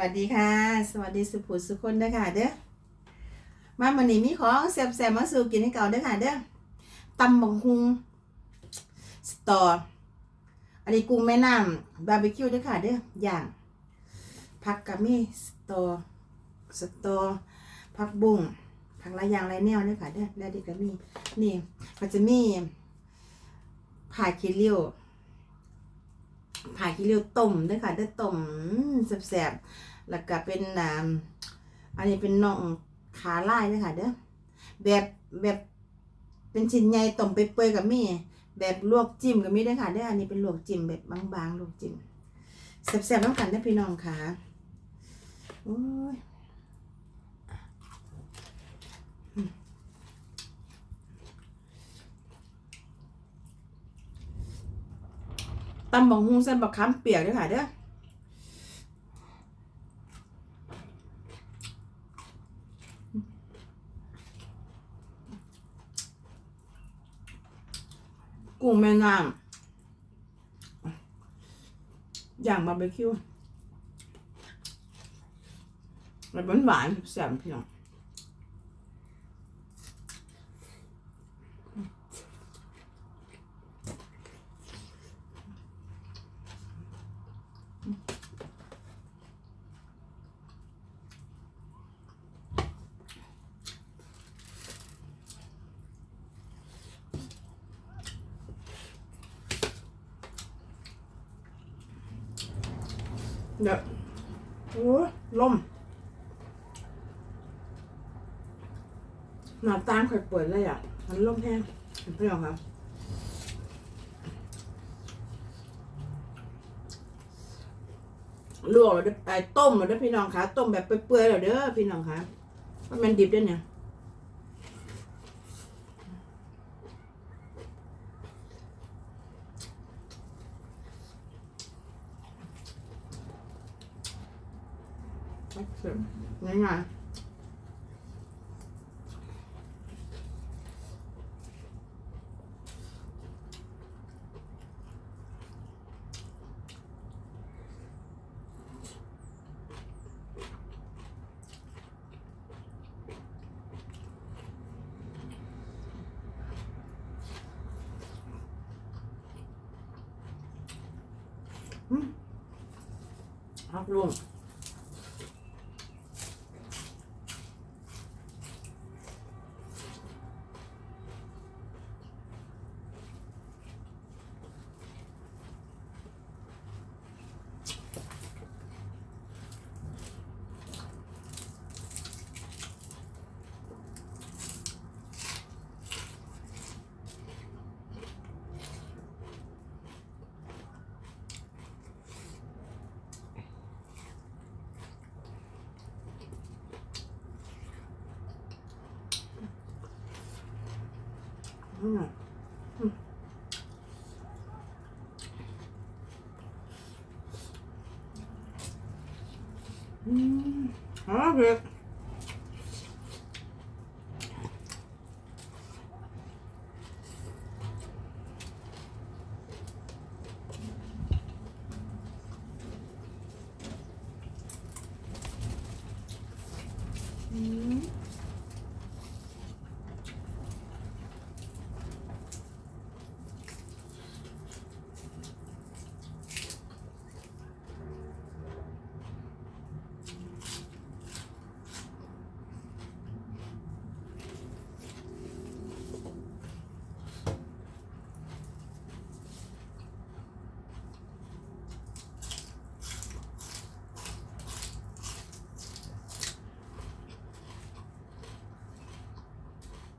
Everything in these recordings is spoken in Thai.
วัสดีค่ะ สวัสดีสุภูสุคนเด้อค่ะเด้อมาวันนี้มีของแซ่บๆมาสู่กินให้เก่าเด้อค่ะเด้อตำบังฮุงสตออันนี้กุ้งแม่น้ำบาร์บีคิวเด้อค่ะเด้ออย่างผักกะมี่สตอสตอผักบุ้งผักหลายอย่างหลายแนวเด้อค่ะเด้อแล้วดีก็มีนี่ก็จะมีผ่าคิริว ผ่าขี้ริ้วต้มด้วยค่ะเด้วยต้มแสบๆแล้วก็เป็นอ่าอันนี้เป็นน่องขาลายด้วยค่ะเด้อแบบแบบเป็นชิ้นใหญ่ต้มเปื่อยๆกับมี่แบบลวกจิ้มกับมี่ด้วยค่ะเด้ออันนี้เป็นลวกจิ้มแบบบางๆลวกจิ้มแสบๆน้ำกันได้พี่น้องค่ะโอ้ย ตำบักฮุงใส่บักขามเปียกด้วยค่ะเด้อกุ้งแม่น้ำอย่างบาร์บีคิวมันหวานๆแซ่บพี่น้อง เดี๋ยโอ้ลมหน้าต่างค่อยเปิดเลยอะ มันลมแห้งเห็นพี่น้องครับลวกแล้วเด้ไอ้ต้มแล้วเด้พี่น้องคะต้มแบบเปื่อยๆแล้วเด้อพี่น้องคะว่ามันดิบด้วยเนี่ย ง่ายๆอื มพักลงอื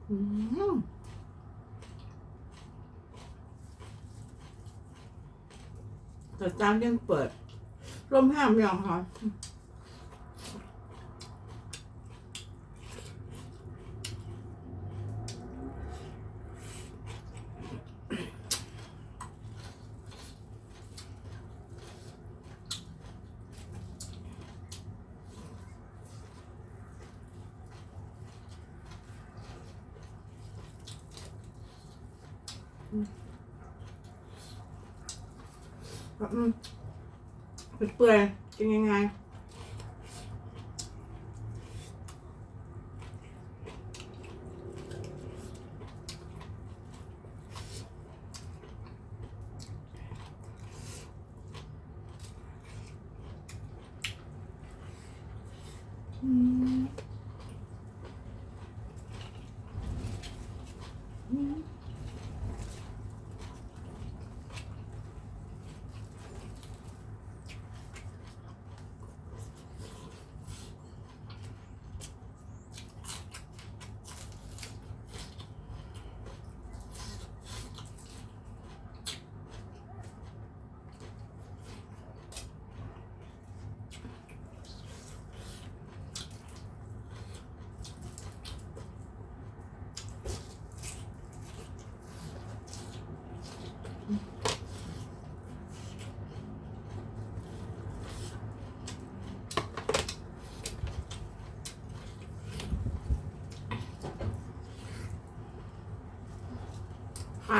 แต่จานยังเปิดร่มห้ามยังค่ะ อืมเปื่อยกินยังไง อืมอืม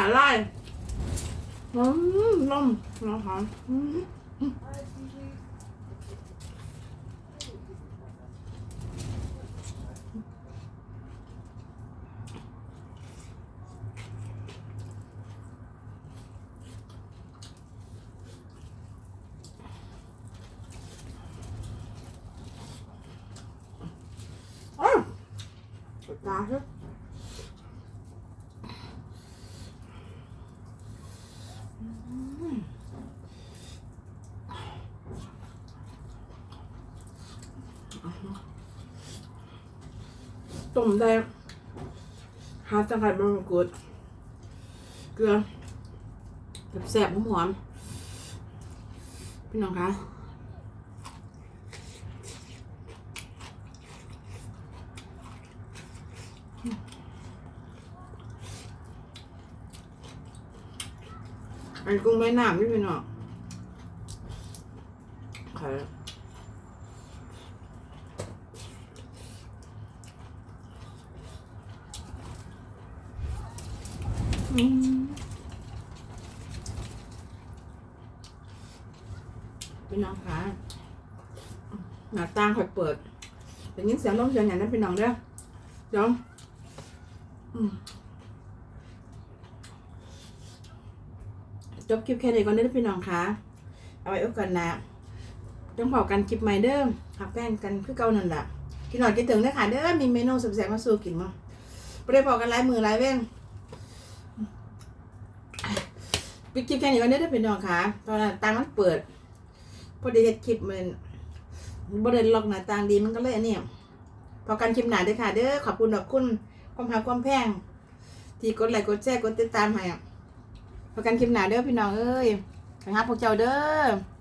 ขาไล่อืมลมนะคะอืมอ้าว ต้มได้หาจังไครบางกรูดเกลือแบบแสบๆหอมๆพี่น้องคะอันนกุ้งแม่น้ำนี่พี่น้องค่ะ อืมพี่น้องคะหน้าต่างค่อยเปิดแต่ยินเสียงลมเสียงอย่างนั้นพี่น้องเด้อเดี๋ยวอืมจบคลิปแค่นี้ก่อนเด้อพี่น้องคะเอาไว้โอกาสหน้าต้องบอกกันคลิปใหม่เด้อหักแป้งกันคือเก่านั่นแหละกินหน่อยกินถึงเด้ค่ะเด้อมีเมนูสแซ่บมาสู่กินมั้งไม่ได้บอกกันหลายมือหลายเว้น ปิดคลิปแค่นี้วันนี้ได้เป็นน้องค่ะตอนนั้นตังมันเปิด พอดีเห็ดคลิปมันบริเวณล็อกหน้าต่างดีมันก็เลยอันนี้พอกันคลิปหนาเด้อค่ะ เด้อขอบคุณขอบคุณความหาความแพง ที่กดไลค์กดแชร์กดติดตามให้อะพอกันคลิปหนาเด้อพี่น้องเอ้ยไปหาพวกเจ้าเด้อ